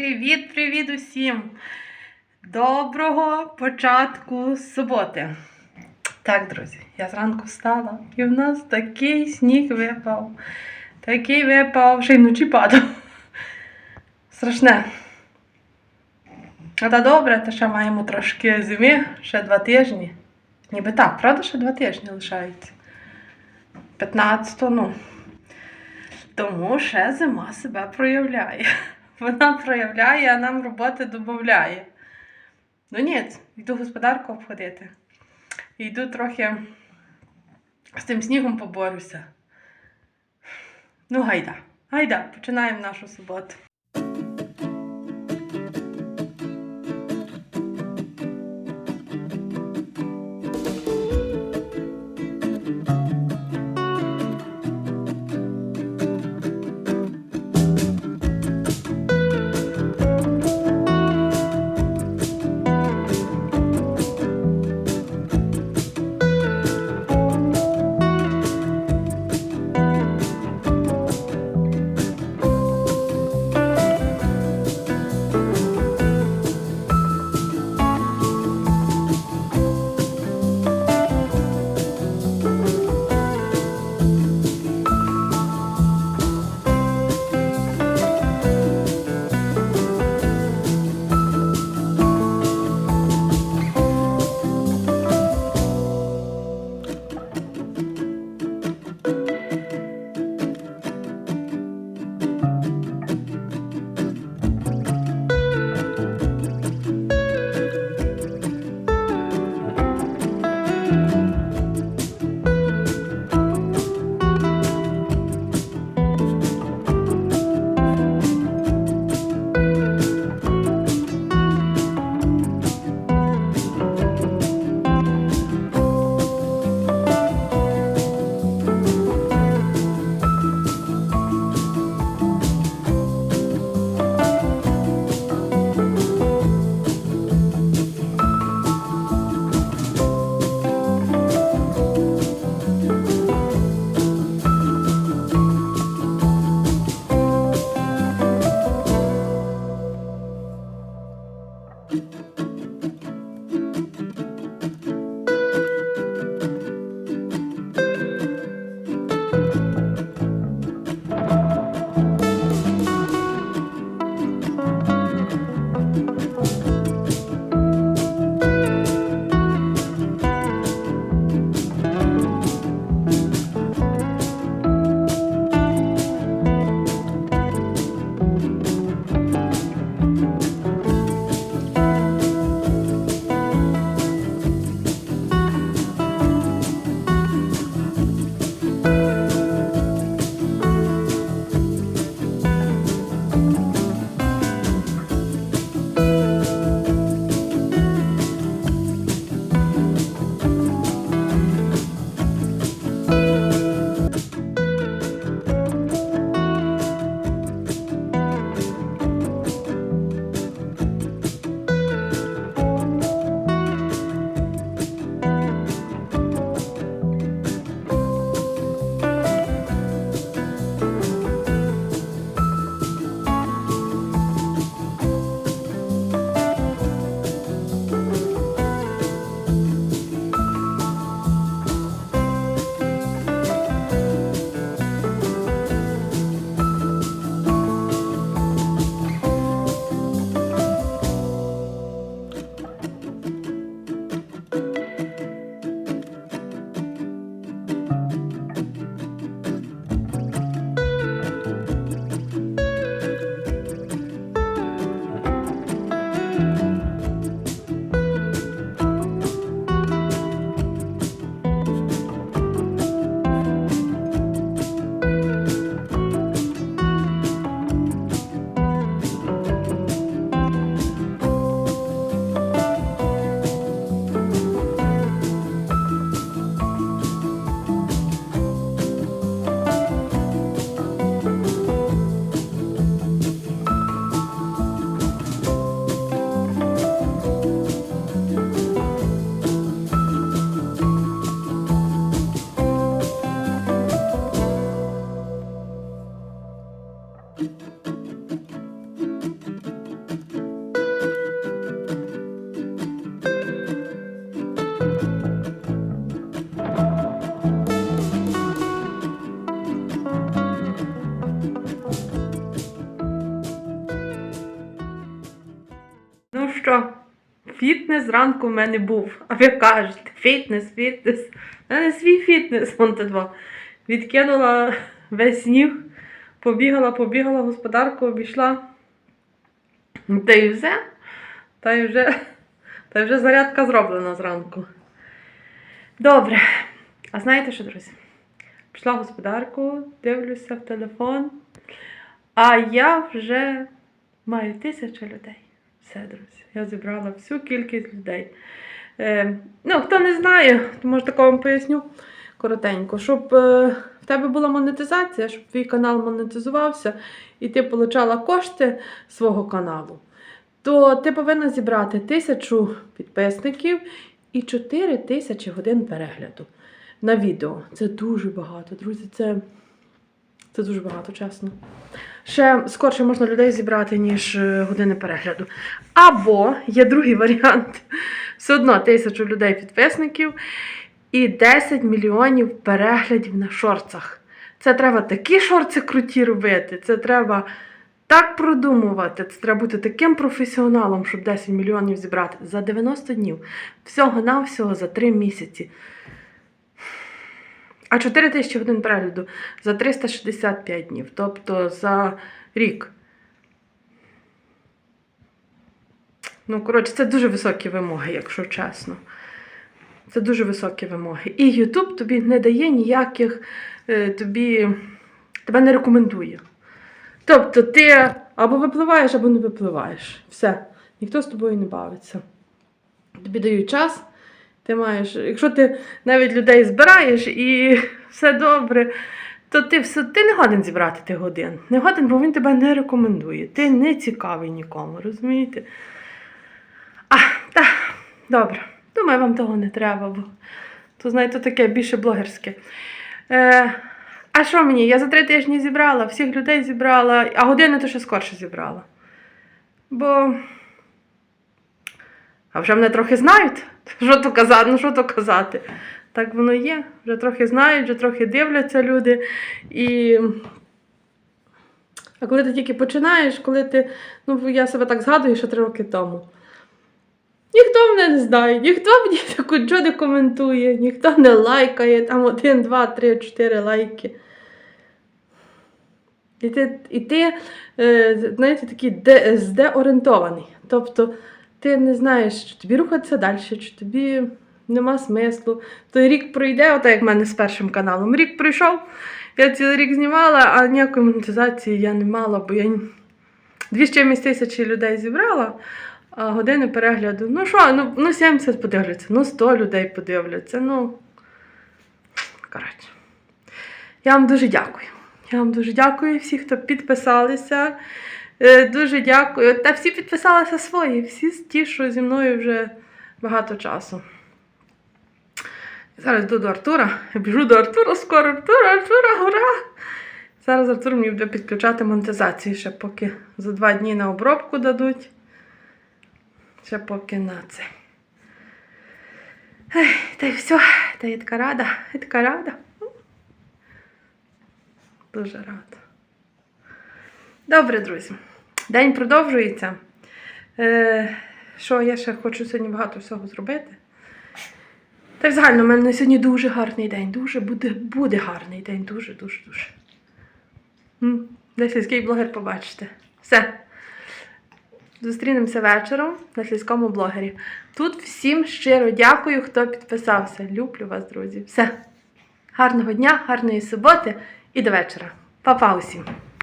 Привіт-привіт усім! Доброго початку суботи. Так, друзі, я зранку встала і в нас такий сніг випав. Такий випав, ще й вночі падав. Страшне. А та добре, то ще маємо трошки зими, ще два тижні. Ніби так, правда, ще два тижні лишається. 15, ну. Тому ще зима себе проявляє. Вона проявляє, а нам роботи додає. Ну ні, йду господарку обходити. Йду трохи з тим снігом поборюся. Ну, гайда, гайда, починаємо нашу суботу. Фітнес зранку в мене був. А ви кажете, фітнес, фітнес. У мене свій фітнес, вон те два. Відкинула весь сніг, побігала, побігала, господарку обійшла. Та й все. Та й вже, та й вже зарядка зроблена зранку. Добре. А знаєте що, друзі? Пішла в господарку, дивлюся в телефон, а я вже маю тисячу людей. Все, друзі. Я зібрала всю кількість людей. Е, ну, хто не знає, то може такого вам поясню коротенько, щоб е, в тебе була монетизація, щоб твій канал монетизувався і ти отримала кошти свого каналу, то ти повинна зібрати тисячу підписників і 4 тисячі годин перегляду на відео. Це дуже багато, друзі. Це, це дуже багато, чесно. Ще скорше можна людей зібрати, ніж е, години перегляду. Або є другий варіант. Все одно тисячу людей підписників і 10 мільйонів переглядів на шорцах. Це треба такі шорти круті робити. Це треба так продумувати. Це треба бути таким професіоналом, щоб 10 мільйонів зібрати за 90 днів. Всього-навсього за 3 місяці. А 4 тисячі годин перегляду за 365 днів, тобто за рік. Ну, коротше, це дуже високі вимоги, якщо чесно. Це дуже високі вимоги. І YouTube тобі не дає ніяких, е, тобі, тебе не рекомендує. Тобто ти або випливаєш, або не випливаєш. Все. Ніхто з тобою не бавиться. Тобі дають час, ти маєш, якщо ти навіть людей збираєш і все добре, то ти все, ти не годен зібрати тих годин. Не годен, бо він тебе не рекомендує. Ти не цікавий нікому, розумієте? А, так, добре. Думаю, вам того не треба, бо то, знаєте, таке більше блогерське. Е, а що мені? Я за три тижні зібрала, всіх людей зібрала, а години то ще скорше зібрала. Бо. А вже мене трохи знають. Що то казати? Ну що то казати? Так воно є. Вже трохи знають, вже трохи дивляться люди. І... А коли ти тільки починаєш, коли ти. Ну, я себе так згадую, що три роки тому. Ніхто мене не знає, ніхто мені таку не коментує, ніхто не лайкає, там один, два, три, чотири лайки. І ти, і ти е, знаєте, такий де, здеорієнтований. Тобто ти не знаєш, чи тобі рухатися далі, чи тобі нема смислу. Той рік пройде, отак як в мене з першим каналом. Рік пройшов, я цілий рік знімала, а ніякої монетизації я не мала, бо я дві з чимось тисячі людей зібрала, а години перегляду. Ну що, ну, ну 70 подивляться, ну 100 людей подивляться. Ну, коротше. Я вам дуже дякую. Я вам дуже дякую всі, хто підписалися. Е, Дуже дякую. Та всі підписалися свої, всі ті, що зі мною вже багато часу. Зараз йду до Артура. Я біжу до Артура скоро. Артура, Артура, ура! Зараз Артур мені буде підключати монетизацію, ще поки за два дні на обробку дадуть. Ще поки на це. Ех, Та й все, та я така рада, я така рада. Дуже рада. Добре, друзі. День продовжується. Е, що я ще хочу сьогодні багато всього зробити. Та й взагалі, у мене сьогодні дуже гарний день. Дуже буде, буде гарний день. Дуже, дуже, Десь сільський блогер побачите. Все. Зустрінемося вечором на сільському блогері. Тут всім щиро дякую, хто підписався. Люблю вас, друзі. Все. Гарного дня, гарної суботи і до вечора. Па-па усім!